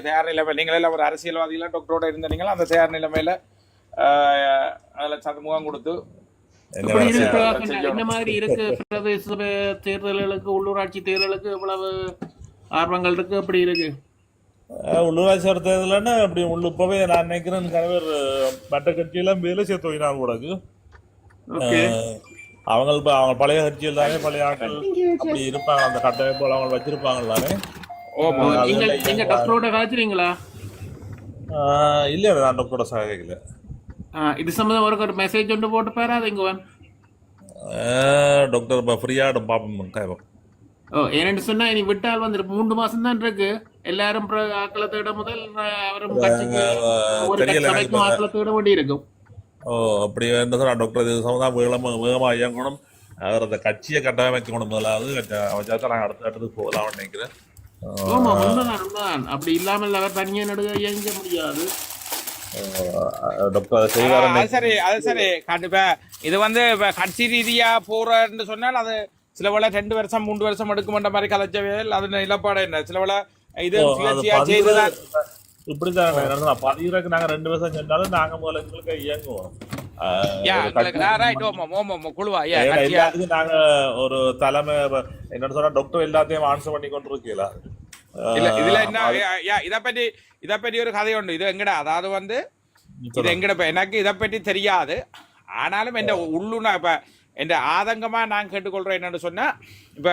தயார் நிலைமை. நீங்கள் எல்லாம் ஒரு அரசியல்வாதிகளா டாக்டரோட இருந்தீங்களா அந்த தயார் நிலைமையில ஆஹ், அதுல சமூகம் கொடுத்து என்ன மாதிரி இருக்கு? பிரதேச தேர்தல்களுக்கு உள்ளூராட்சி தேர்தலுக்கு இவ்வளவு ஆர்வங்கள் இருக்கு? அப்படி இருக்கு? உள்ளூராட்சி சபை தேர்தல்னா அப்படி உள்ள இப்பவே நான் நினைக்கிறேன் கணவர் மற்ற கட்சியெல்லாம் வேலை சேர்த்து வைக்கிறாங்க கூடக்கு ஓகே. அவங்க இப்ப அவங்க பழைய கட்சியில் தானே பழைய ஆட்கள் அப்படி இருப்பாங்க. அந்த கட்டமைப்பு அவங்க வச்சிருப்பாங்க தானே? நீங்க நீங்க டாக்டரோட காய்ச்சிறீங்களா? அஹ் இல்ல நான் டாக்டரோட சகாயிக்கல இது சம்பந்தம் ஒரு ஒரு மெசேஜ் ஒன்று போட்டு பாராதீங்க டாக்டர் இப்போ ஃப்ரீயாக பார்ப்போம் கேட்போம் ஓ ஏன்னு சொன்னா இனி விட்டால் வந்து மூன்று மாசம் தான் இருக்கு. எல்லாரும் ஆக்களை தேட முதல் அவரும் கட்சிக்கு ஆக்களை தேட வேண்டி இருக்கும் ஓ அப்படி என்ன சொன்னா டாக்டர் இது சம்மந்தம் வேகமாக வேகமாக இயங்கணும். அவர் அந்த கட்சியை கட்டமைக்கணும் முதலாவது. நாங்கள் அடுத்த போகலாம்னு நினைக்கிறேன். ஆமா உண்மைதான் உண்மைதான் அப்படி இல்லாமல் அவர் தனியா நடுக இயங்க முடியாது. அதை சரி அது சரி. கண்டிப்பா இது வந்து கட்சி ரீதியா போறன்னு சொன்னால் அது சில வேளை ரெண்டு வருஷம் மூன்று வருஷம் எடுக்குமென்ற மாதிரி கலைச்சவையல் அது நிலப்பாடு என்ன? சில வேளை இது சுயேட்சையா செய்துதான் இப்படிதான் பதிவுக்கு நாங்க ரெண்டு வருஷம் சென்றாலும் நாங்க முதல்ல எங்களுக்கு இயங்குவோம். நாங்க ஒரு தலைமை என்ன சொன்னா டாக்டர் எல்லாத்தையும் ஆன்சர் பண்ணி கொண்டு இருக்கீங்களா இல்ல இதுல என்ன இத பத்தி இத பத்தி ஒரு கதை உண்டு இது எங்கடா அதாவது வந்து இது எங்கட எனக்கு இதை பற்றி தெரியாது ஆனாலும் என் உள்ளுணா இப்ப என் ஆதங்கமா நான் கேட்டுக்கொள்றேன் என்னன்னு சொன்னா இப்ப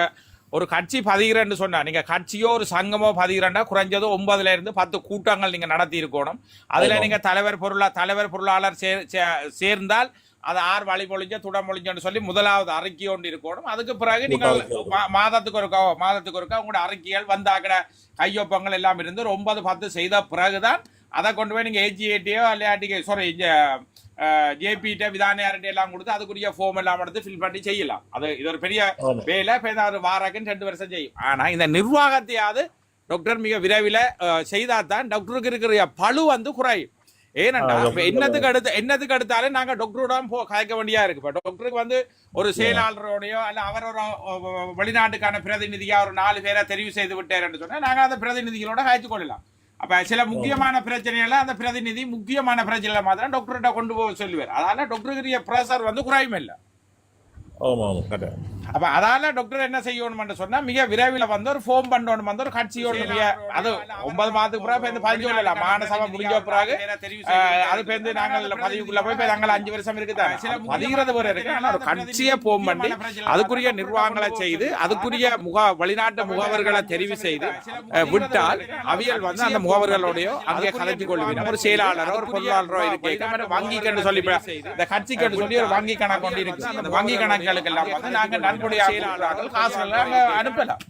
ஒரு கட்சி பதிகிறேன்னு சொன்னா நீங்க கட்சியோ ஒரு சங்கமோ பதிகிறேன்னா குறைஞ்சது ஒன்பதுல இருந்து பத்து கூட்டங்கள் நீங்க நடத்தி இருக்கணும் அதுல. நீங்க தலைவர் பொருளா தலைவர் பொருளாளர் சேர்ந்தால் அது ஆறு வழி மொழிஞ்ச துட மொழிஞ்சன்னு சொல்லி முதலாவது அறிக்கை ஒன்று இருக்கணும் அதுக்கு பிறகு நீங்கள் மாதத்துக்கு ஒருக்கா மாதத்துக்கு ஒருக்கா உங்களோட அறிக்கைகள் வந்தாக்கிற கையொப்பங்கள் எல்லாம் இருந்து ஒரு ஒன்பது பத்து செய்த பிறகுதான் அதை கொண்டு போய் நீங்க ஏஜிஏடியோ இல்லாட்டிக்கு சாரி ஜேபிட்ட விதானியார்ட்ட எல்லாம் கொடுத்து அதுக்குரிய ஃபார்ம் எல்லாம் எடுத்து ஃபில் பண்ணி செய்யலாம். அது இது ஒரு பெரிய. வேலை ஒரு வாரக்குன்னு ரெண்டு வருஷம் செய்யும். ஆனா இந்த நிர்வாகத்தையாவது டாக்டர் மிக விரைவில் செய்தால் தான் டாக்டருக்கு இருக்கிற பழு வந்து குறையும். இப்ப என்னத்துக்கு அடுத்து என்னத்துக்கு அடுத்தாலும் நாங்க டாக்டரோட போ கதைக்க வேண்டியா இருக்கு. இப்ப டாக்டருக்கு வந்து ஒரு செயலாளரோடையோ அல்ல அவர் ஒரு வெளிநாட்டுக்கான பிரதிநிதியா ஒரு நாலு பேரை தெரிவு செய்து விட்டாருன்னு சொன்னா நாங்க அந்த பிரதிநிதிகளோட காய்ச்சி கொள்ளலாம். அப்ப சில முக்கியமான பிரச்சனைகளை அந்த பிரதிநிதி முக்கியமான பிரச்சனைகளை மாத்திரம் டாக்டர்கிட்ட கொண்டு போக சொல்லுவார். அதனால டாக்டருக்கு ப்ரெஷர் வந்து குறையும் இல்லை ஆமா ஆமா கரெக்ட் அப்ப அதால டாக்டர் என்ன செய்யணும்னு சொன்னா மிக விரைவில் வந்து ஒரு ஃபோன் பண்ணணும் வந்து ஒரு கட்சியோட அது ஒன்பது மாதத்துக்கு பிறகு இந்த பதினஞ்சு இல்ல மாநசபை முடிஞ்ச பிறகு அது இப்ப வந்து நாங்கள் பதிவுக்குள்ள போய் இப்ப நாங்கள் அஞ்சு வருஷம் இருக்குதான் பதிகிறது வரை இருக்கு. ஆனா ஒரு கட்சியை போன் பண்ணி அதுக்குரிய நிர்வாகங்களை செய்து அதுக்குரிய முக வெளிநாட்டு முகவர்களை தெரிவு செய்து விட்டால் அவியல் வந்து அந்த முகவர்களோடய அங்கே கலைச்சு கொள்வீங்க. ஒரு செயலாளரோ ஒரு பொருளாளரோ இருக்கு வங்கிக்கு சொல்லி இப்ப இந்த கட்சிக்கு சொல்லி ஒரு வங்கி கணக்கு கொண்டு இருக்கு. அந்த வங்கி கணக்குகளுக்கு எல்லாம் வந்து நாங்க நன்கொடை செயலாளர்கள் காசு எல்லாம் நாங்க அனுப்பலாம்.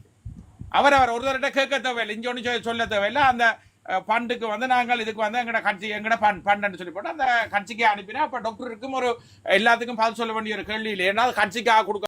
அவர் அவர் ஒருத்தர்கிட்ட கேட்க தேவையில்லை ஒன்று சொல்ல தேவையில்லை. அந்த ஃபண்டுக்கு வந்து நாங்கள் இதுக்கு வந்து எங்கட கட்சி எங்கட ஃபண்ட் ஃபண்டுன்னு சொல்லி போட்டு அந்த கட்சிக்கு அனுப்பினா அப்ப டாக்டருக்கும் ஒரு எல்லாத்துக்கும் பதில் சொல்ல வேண்டிய ஒரு கேள்வி இல்லை. ஏன்னா கட்சிக்காக கொடுக்க